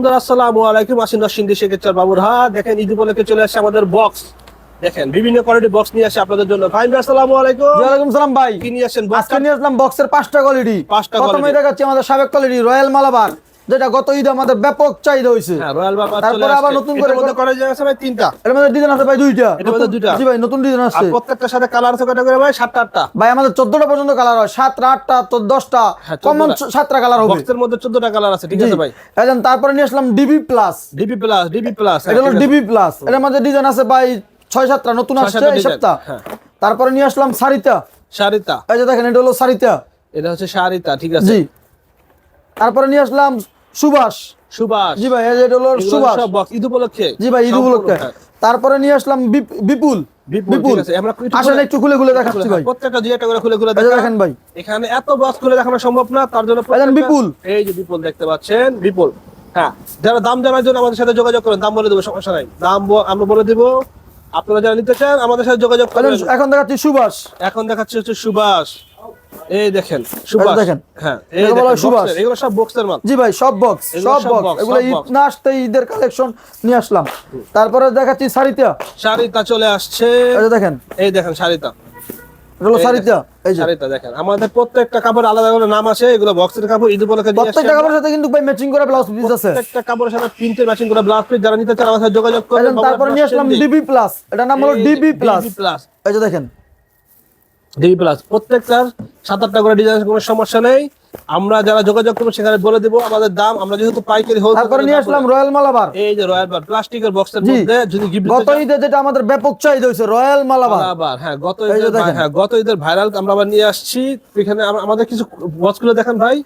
বন্ধুরা আসসালামু আলাইকুম। আসিন শেখের দেখেন ঈদ উপলক্ষে চলে আসছে আমাদের বক্স দেখেন বিভিন্ন কোয়ালিটি বক্স নিয়ে আসে আপনাদের জন্য। ভাই আসসালামু আলাইকুম। সালাম ভাই। কি নিয়ে আসেন বক্স আজকে নিয়ে আসলাম বক্সের পাঁচটা কোয়ালিটি পাঁচটা প্রথমে quality। দেখাচ্ছি আমাদের সাবেক কোয়ালিটি রয়্যাল মালাবার যেটা গত ঈদে আমাদের ব্যাপক চাহিদা হয়েছে। হ্যাঁ তারপরে আবার নতুন করে- করা যায় আছে ভাই তিনটা। এর মধ্যে ডিজাইন আছে ভাই দুইটা। মধ্যে দুইটা? জি ভাই নতুন ডিজাইন আসছে প্রত্যেকটার সাথে কালার আছে কটা করে ভাই? সাতটা আটটা। ভাই আমাদের চোদ্দটা পর্যন্ত কালার হয়। সাতটা আটটা তো দশটা। হ্যাঁ, কমন 14টা। সাতটা কালার হবে। বক্সের মধ্যে চোদ্দটা কালার আছে ঠিক আছে ভাই। এখন তারপরে নিয়ে আসলাম DB plus DB plus DB plus এটা হলো ডিবি প্লাস এর মধ্যে ডিজাইন আছে ভাই ছয় সাতটা নতুন আসছে এই সপ্তাহ। হ্যাঁ। তারপরে নিয়ে আসলাম সারিতা শাড়িতা এই যে দেখেন এটা হলো সারিতা এটা হচ্ছে শাড়িতা ঠিক আছে। জি। তারপরে নিয়ে আসলাম সুভাষ। সুভাষ। জি ভাই এটা হলো সুভাষ। ঈদ উপলক্ষে? জি ভাই ঈদ উপলক্ষে। হ্যাঁ। তারপরে নিয়ে আসলাম বিপুল। বিপুল, একটু আসেন খুলে- একটু খুলে খুলে দেখাচ্ছি ভাই। প্রত্যেকটা দুই একটা করে খুলে খুলে এই যে দেখান। ভাই। এখানে এত বক্স খুলে দেখানো সম্ভব না তার জন্য বিপুল। এই যে বিপুল দেখতে পাচ্ছেন বিপুল। হ্যাঁ যারা দাম জানার জন্য আমাদের সাথে যোগাযোগ করেন দাম বলে দেবো সমস্যা নাই। দাম আমরা বলে দিব। আপনারা যারা নিতে চান আমাদের সাথে যোগাযোগ করেন এখন- এখন দেখাচ্ছি সুভাষ। এখন দেখাচ্ছে হচ্ছে সুভাষ। এই দেখেন সুভাষ দেখেন। হ্যাঁ এই বলা সুভাষ। এগুলো সব বক্সের মাল। জি ভাই সব বক্স সব বক্স এগুলো ঈদ না আসতে ঈদের কালেকশন নিয়ে আসলাম। তারপরে দেখাচ্ছি সারিতা। শাড়িটা চলে আসছে। এই দেখেন। এই দেখেন শাড়িটা এটা হলো এই শাড়িটা দেখেন আমাদের প্রত্যেকটা কাপড় আলাদা করে নাম আছে এগুলো বক্সের কাপড় ঈদ উপলক্ষে প্রত্যেকটা কাপড়ের সাথে কিন্তু ভাই ম্যাচিং করে ব্লাউজ পিস আছে। প্রত্যেকটা কাপড়ের সাথে প্রিন্টের ম্যাচিং করে ব্লাউজ পিস যারা নিতে চান সাথে যোগাযোগ করবেন তারপরে নিয়ে আসলাম ডিবি প্লাস এটার নাম হলো ডিবি প্লাস প্লাস এই যে দেখেন। ডিবি প্লাস প্রত্যেকটার সাত আটটা করে ডিজাইন কোনো সমস্যা নেই। আমরা যারা যোগাযোগ করব সেখানে বলে দেবো আমাদের দাম। আমরা যেহেতু পাইকারি হোক তারপরে নিয়ে আসলাম রয়্যাল মালাবার এই যে রয়্যাল বার প্লাস্টিকের বক্সের মধ্যে যদি গিফট গত ঈদে যেটা আমাদের ব্যাপক চাহিদা হয়েছে রয়্যাল মালাবার আবার হ্যাঁ গত ঈদের হ্যাঁ গত ঈদের ভাইরাল আমরা আবার নিয়ে আসছি। এখানে আমাদের কিছু বক্স খুলে দেখেন ভাই।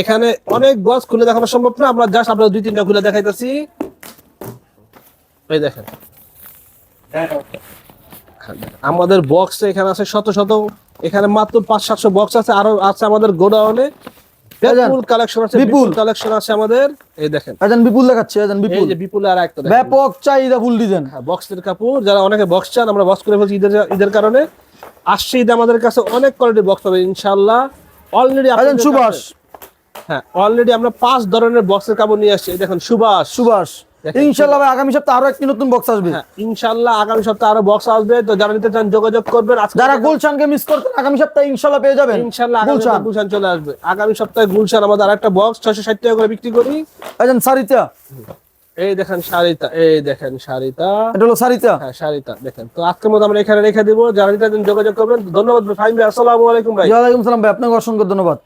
এখানে অনেক বক্স খুলে দেখানো সম্ভব না। আমরা জাস্ট আপনাদের দুই তিনটা খুলে দেখাইতেছি। এই দেখেন। আমাদের বক্স এখানে আছে শত শত এখানে মাত্র পাঁচ সাতশো বক্স আছে। আরও আছে আমাদের গোডাউনে বিপুল কালেকশন আছে বিপুল। কালেকশন আছে আমাদের। এই দেখেন। এজন বিপুল দেখাচ্ছে এজন এই বিপুল। যে বিপুল আর একটা ব্যাপক চাহিদা ফুল ডিজাইন হ্যাঁ বক্সের কাপড় যারা অনেকে বক্স চান আমরা বক্স করে ফেলছি ঈদের ঈদের কারণে। আসছে ঈদে আমাদের কাছে অনেক কোয়ালিটি বক্স পাবে ইনশাল্লাহ অলরেডি এজন সুভাষ। হ্যাঁ অলরেডি আমরা পাঁচ ধরনের বক্সের কাপড় নিয়ে আসছি। এই দেখুন সুভাষ। সুভাষ। ইনশাল্লাহ আগামী সপ্তাহে আরও একটি নতুন বক্স আসবে। হ্যাঁ ইনশাল্লাহ আগামী সপ্তাহে আরও বক্স আসবে। তো যারা নিতে চান যোগাযোগ করবেন। যারা গুলশানকে মিস করতেন আগামী সপ্তাহে ইনশাল্লাহ পেয়ে যাবেন। ইনশাল্লাহ গুলশান। গুলশান চলে আসবে। আগামী সপ্তাহে গুলশান আমাদের আরেকটা বক্স ছয়শো ষাট টাকা করে বিক্রি করি। এজন সারিতা। এই দেখেন শাড়িটা এই দেখেন শাড়িটা এটা হলো সারিতা। হ্যাঁ শাড়িটা দেখেন। তো আজকের মতো আমরা এখানে রেখে দিব। যারা নিতে যোগাযোগ করবেন। ধন্যবাদ ভাই আসসালামু আলাইকুম ভাই। ওয়ালাইকুম সালাম ভাই আপনাকে অসংখ্য ধন্যবাদ।